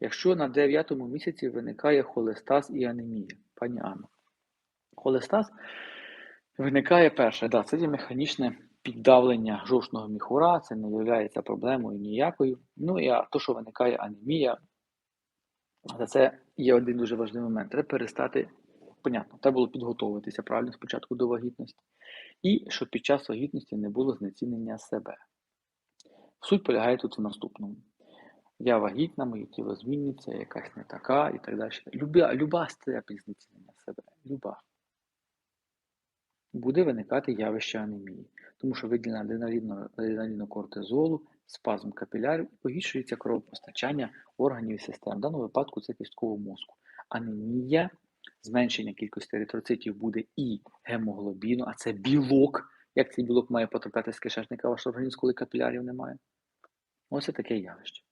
Якщо на 9 місяці виникає холестаз і анемія, пані Анна. Холестаз виникає перше, да, це є механічне піддавлення жовчного міхура, це не є проблемою ніякою. Ну і то, що виникає анемія, за це є один дуже важливий момент. Треба перестати, понятно, треба було підготовитися правильно спочатку до вагітності, і щоб під час вагітності не було знецінення себе. Суть полягає тут в наступному. Я вагітна, моє тіло зміниться, якась не така і так далі. Люба, люба степень знецінення себе. Люба. Буде виникати явище анемії, тому що виділення адреналіну кортизолу, спазм капілярів, і погіршується кровопостачання органів і систем. В даному випадку це кісткового мозку. Анемія, зменшення кількості еритроцитів буде і гемоглобіну, а це білок. Як цей білок має потрапляти з кишечника вашого організму, коли капілярів немає? Ось таке явище.